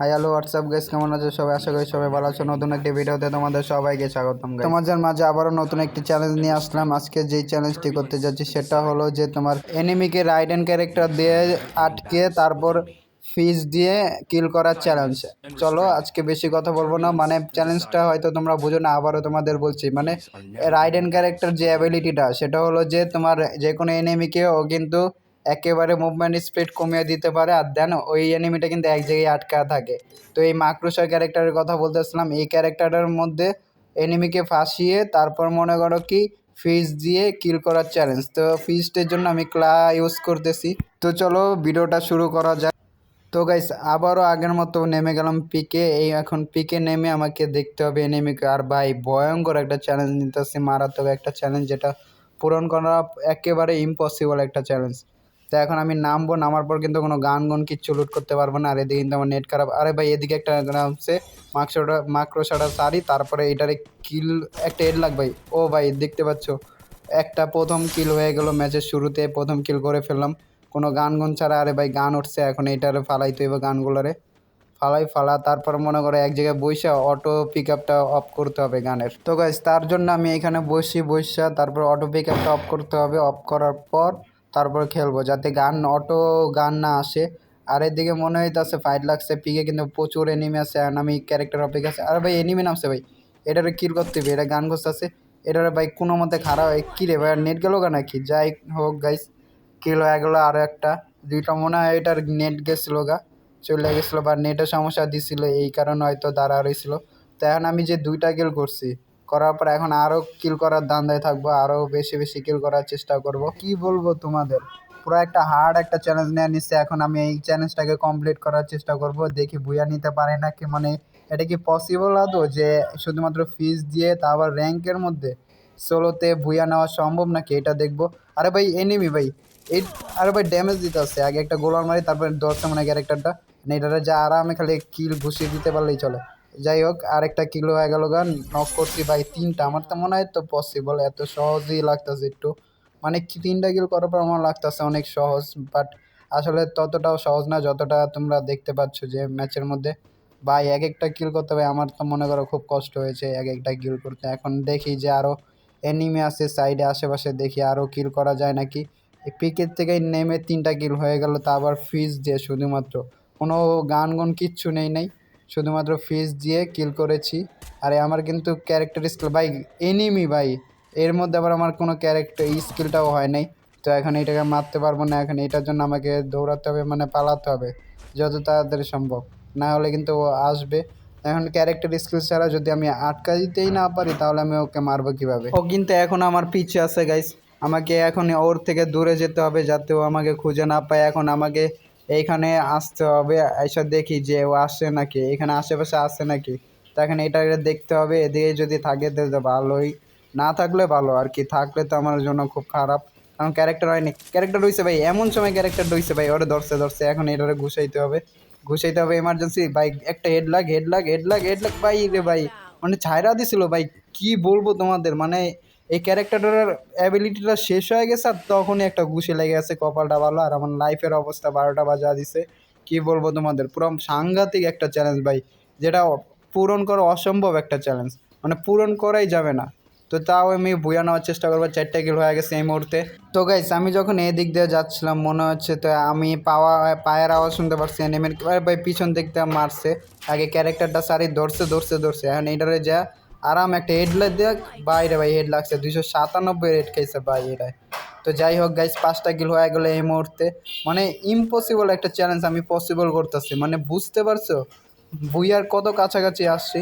Hi hello WhatsApp guys কেমন আছো সবাই? আশা করি সবাই ভালো আছো। নতুন একটি ভিডিওতে তোমাদের সবাইকে স্বাগতম। তোমাদের মাঝে আবারও নতুন একটি চ্যালেঞ্জ নিয়ে আসলাম। আজকে যেই চ্যালেঞ্জটি করতে যাচ্ছি, সেটা হলো যে তোমার এনিমিকে রাইড অ্যান্ড ক্যারেক্টার দিয়ে আটকে তারপর ফিস দিয়ে কিল করার চ্যালেঞ্জ চলো, আজকে বেশি কথা বলব না। মানে চ্যালেঞ্জটা হয়তো তোমরা বুঝো না, আবারও তোমাদের বলছি। মানে রাইড অ্যান্ড ক্যারেক্টার যে অ্যাবিলিটিটা সেটা হলো যে তোমার যে কোনো এনিমিকে ও কিন্তু একেবারে মুভমেন্ট স্পিড কমিয়ে দিতে পারে আর দেন ওই এনিমিটা কিন্তু এক জায়গায় আটকা থাকে। তো এই মাক্রোসার ক্যারেক্টারের কথা বলতে বলতেছিলাম, এই ক্যারেক্টারের মধ্যে এনিমিকে ফাঁসিয়ে তারপর মনে করো কি ফিজ দিয়ে কিল করার চ্যালেঞ্জ তো ফিজটের জন্য আমি ক্লা ইউজ করতেছি। তো চলো ভিডিওটা শুরু করা যাক। তো গাইস আবারও আগের মতো নেমে গেলাম পিকে। এই এখন পিকে নেমে আমাকে দেখতে হবে এনিমিকে আর ভাই, ভয়ঙ্কর একটা চ্যালেঞ্জ নিতেছি, মারাত্মক একটা চ্যালেঞ্জ যেটা পূরণ করা একেবারে ইম্পসিবল একটা চ্যালেঞ্জ তো এখন আমি নামবো, নামার পর কিন্তু কোনো গান গুন কিচ্ছু লুট করতে পারব না। আর এদিকে কিন্তু আমার নেট খারাপ। আরে ভাই, এদিকে একটা নামছে মাক্সোটা মাক্রোসাটা সারি তারপরে এটারে কিল একটা এড লাগ ভাই। ও ভাই, দেখতে পাচ্ছ? একটা প্রথম কিল হয়ে গেল ম্যাচের শুরুতে, প্রথম কিল করে ফেললাম। কোনো গান গুন ছাড়া, আরে ভাই, গান উঠছে, এখন এটারে ফালাইতে হইব গানগুলোরে। ফালাই, ফালা, তারপর মনে করো এক জায়গায় বসে অটো পিক আপটা অফ করতে হবে গানের। তো গাইজ তার জন্য আমি এখানে বসি বসা তারপর অটো পিক আপটা অফ করতে হবে। অফ করার পর তারপর খেলব, যাতে গান, অটো গান না আসে। আর এদিকে মনে হইতেছে ফাইট লাগছে, পিকে কিন্তু প্রচুর এনিমি আছে আমি ক্যারেক্টার অপিক আছে। আর ভাই এনিমি নামছে ভাই। এটারে কিল করতে হবে, এটা গান আছে এটারে ভাই, কোনো মতে খারাপ কি রে ভাই, আর নেট গেল কেন কি যাই হোক গাইস কিল হয়ে গেলো আরও একটা। দুইটা মনে হয় এটার নেট গেছিল গা, চলে গেছিল বা নেটের সমস্যা দিছিল, এই কারণে হয়তো দাঁড়া রয়েছিল তো এখন আমি যে দুইটা কিল করছি করার পর এখন আরও কিল করার ধান্দায় থাকব আরও বেশি বেশি কিল করার চেষ্টা করব। কি বলব তোমাদের? পুরো একটা হার্ড একটা চ্যালেঞ্জ নেওয়া নিচ্ছে, এখন আমি এই চ্যালেঞ্জটাকে কমপ্লিট করার চেষ্টা করব, দেখি বুয়া নিতে পারে না কি মানে এটা কি পসিবল আদৌ যে শুধুমাত্র ফিস দিয়ে তা আবার র্যাঙ্কের মধ্যে সোলোতে ভুয়া নেওয়া সম্ভব নাকি? এটা দেখব। আরে ভাই এনিমি ভাই, এই আরে ভাই ড্যামেজ দিতে আসছে। আগে একটা গোলার মারি, তারপরে দশটা মানে ক্যারেক্টারটা এটারে যা আরামে খালি কিল ঘুষিয়ে দিতে পারলেই চলে। যাই হোক আরেকটা কিলো হয়ে গেল গান নক করছি ভাই তিনটা। আমার তো মনে হয় তো পসিবল এত সহজই লাগতেছে একটু। মানে তিনটা কিল করার পর আমার লাগতেছে অনেক সহজ বাট আসলে ততটাও সহজ না যতটা তোমরা দেখতে পাচ্ছ যে ম্যাচের মধ্যে। ভাই, এক একটা কিল করতে হবে আমার তো মনে করো খুব কষ্ট হয়েছে এক একটা কিল করতে। এখন দেখি যে আরও এনিমে আছে সাইডে আশেপাশে দেখি আরও কিল করা যায় নাকি। পিকের থেকে নেমে তিনটা কিল হয়ে গেল, তা আবার ফিজ দিয়ে শুধুমাত্র। কোনো গান গুন কিচ্ছু নেই নাই। শুধুমাত্র ফিজ দিয়ে কিল করেছি। আরে আমার কিন্তু ক্যারেক্টার স্কিল ভাই এনিমি ভাই। এর মধ্যে আবার আমার কোনো ক্যারেক্টার স্কিলটাও হয় নাই। তো এখন এটাকে মারতে পারব না, এখন এটার জন্য আমাকে দৌড়াতে হবে মানে পালাতে হবে, যত তাড়াতাড়ি সম্ভব। না হলে কিন্তু ও আসবে। এখন ক্যারেক্টার স্কিল ছাড়া যদি আমি আটকা দিতেই না পারি, তাহলে আমি ওকে মারবো কীভাবে? ও কিন্তু এখন আমার পিছে আছে গাইস আমাকে এখন ওর থেকে দূরে যেতে হবে, যাতে ও আমাকে খুঁজে না পায়। এখন আমাকে এইখানে আসতে হবে, এসে দেখি যে ও আসছে নাকি, এখানে আশেপাশে আসছে নাকি। তো এখন এটা দেখতে হবে, এদিকে যদি থাকে তো ভালোই। না থাকলে ভালো আর কি, থাকলে তো আমার জন্য খুব খারাপ। কারণ ক্যারেক্টার হয়নি। ক্যারেক্টার রয়েছে ভাই, এমন সময় ক্যারেক্টার রয়েছে ভাই, ওরে ধরছে ধরছে, এখন এটারে ঘুষাইতে হবে। ঘুষাইতে হবে এমার্জেন্সি ভাই, একটা হেড লাগ হেড লাগ হেড লাগ হেড লাগ ভাই রে ভাই মানে ছায়রা দিছিল ভাই, কি বলব তোমাদের? মানে এই ক্যারেক্টারটার অ্যাবিলিটিটা শেষ হয়ে গেছে আর তখনই একটা ঘুষে লেগে গেছে কপালটা ভালো আর আমার লাইফের অবস্থা বারোটা বাজা দিছে কি বলব তোমাদের? পুরো সাংঘাতিক একটা চ্যালেঞ্জ ভাই, যেটা পূরণ করা অসম্ভব একটা চ্যালেঞ্জ মানে পূরণ করাই যাবে না। তো তাও আমি বুয়া নেওয়ার চেষ্টা করব, চারটে কিল হয়ে গেছে এই মুহূর্তে। তো গাইস আমি যখন এই দিক দিয়ে যাচ্ছিলাম, মনে হচ্ছে তো আমি পাওয়া, পায়ের আওয়াজ শুনতে পারছি নেমের ভাই পিছন দিক দিয়ে মারছে। আগে ক্যারেক্টারটা সারি ধরছে ধরছে ধরছে। এখন এটারে যা আরাম একটা হেড দেখ। বাইরে ভাই হেড লাগছে। দুইশো সাতানব্বই রেড খাইছে ভাই এটাই তো যাই হোক গাইস পাঁচটা কিল হয়ে গেলো এই মুহূর্তে। মানে ইম্পসিবল একটা চ্যালেঞ্জ আমি পসিবল করতেছি। মানে বুঝতে পারছ? বুইয়ার কত কাছাকাছি আসছি।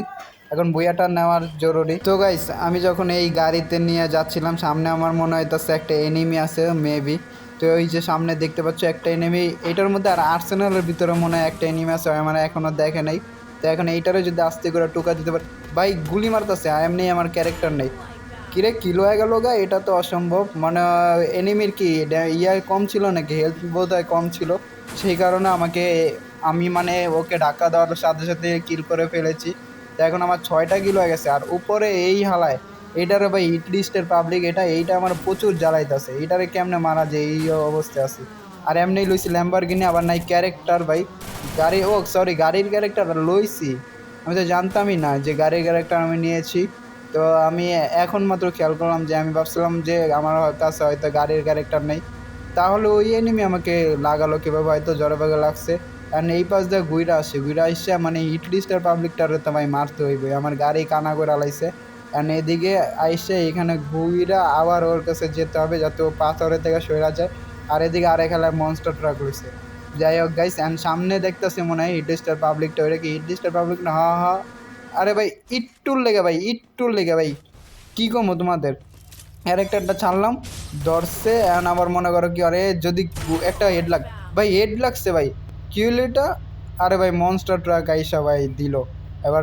এখন বইয়াটা নেওয়ার জরুরি। তো গাইস আমি যখন এই গাড়িতে নিয়ে যাচ্ছিলাম, সামনে আমার মনে হইতেছে একটা এনিমি আছে মেবি তো ওই যে সামনে দেখতে পাচ্ছ একটা এনিমি এটার মধ্যে আর আর্সেনালের ভিতরে মনে হয় একটা এনিমি আছে আমার এখনও দেখে নাই। তো এখন এইটারও যদি আস্তে করে টুকা দিতে পারে ভাই, গুলি মারতেছে এমনি আমার ক্যারেক্টার নেই। কিরে কিলো হয়ে গেল গা? এটা তো অসম্ভব। মানে এনিমির কি? ইয়া কম ছিল নাকি? হেলথ বোধ হয় কম ছিল। সেই কারণে আমাকে, আমি মানে ওকে ধাক্কা দেওয়ার সাথে সাথে কিল করে ফেলেছি। তো এখন আমার ছয়টা কিলো হয়ে গেছে। আর উপরে এই হালায়, এইটারে ভাই ইট লিস্টের পাবলিক এটা এইটা আমার প্রচুর জ্বালাইতেছে। এইটারে কেমনে মারা যায়? এই অবস্থায় আছে। আর এমনি লইছি ল্যাম্বরগিনি আবার নাই ক্যারেক্টার ভাই। গাড়ি, ও সরি গাড়ির ক্যারেক্টার লইছি। আমি তো জানতামই না যে গাড়ির ক্যারেক্টার আমি নিয়েছি। তো আমি এখন মাত্র খেয়াল করলাম যে, আমি ভাবছিলাম যে আমার কাছে হয়তো গাড়ির ক্যারেক্টার নেই। তাহলে ওই এনিমি আমাকে লাগালো কীভাবে, হয়তো জড়ে ভাগে লাগছে। কারণ এই পাশ দিয়ে গুইরা আসে গুইরা আসছে মানে হিট লিস্টের পাবলিকটারে তো ভাই মারতে হইবে, আমার গাড়ি কানা করে আলাইছে কারণ এদিকে আইসে এখানে ঘুইরা আবার ওর কাছে যেতে হবে যাতে ও পাথরের থেকে সরা যায়। আর এদিকে আরে খেলায় মনস্টার ট্রাক রয়েছে যাই হোক গাইস অ্যান্ড সামনে দেখতেছি মনে হয় হিট লিস্টের পাবলিকটা ওইটা কি হিট লিস্টের পাবলিক না? হা হা। আরে ভাই, ইট্টুর লেগে ভাই, ইট্টুর লেগে ভাই। কী কমো তোমাদের? ক্যারেক্টারটা ছাড়লাম দর্শে এখন আবার মনে করো কি, আরে যদি একটা হেড লাগ ভাই হেড লাগছে ভাই। কি হলো আরে ভাই মনস্টার ট্রাক আইসা ভাই দিল। এবার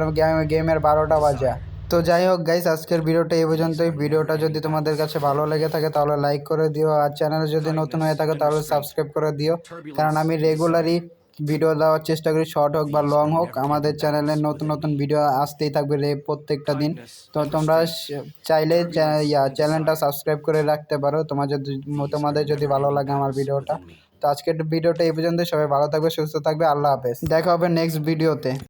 গেমের বারোটা বাজে। তো যাই হোক গাইস আজকের ভিডিওটা এই পর্যন্তই। ভিডিওটা যদি তোমাদের কাছে ভালো লেগে থাকে, তাহলে লাইক করে দিও। আর চ্যানেলে যদি নতুন হয়ে থাকে, তাহলে সাবস্ক্রাইব করে দিও। কারণ আমি রেগুলারই ভিডিও দেওয়ার চেষ্টা করি শর্ট হোক বা লং হোক। আমাদের চ্যানেলে নতুন নতুন ভিডিও আসতেই থাকবে রে প্রত্যেকটা দিন। তো তোমরা চাইলে ইয়া চ্যানেলটা সাবস্ক্রাইব করে রাখতে পারো। তোমার যদি, তোমাদের যদি ভালো লাগে আমার ভিডিওটা। তো আজকের ভিডিওটা এই পর্যন্ত সবাই ভালো থাকবে, সুস্থ থাকবে। আল্লাহ হাফেজ। দেখা হবে নেক্সট ভিডিওতে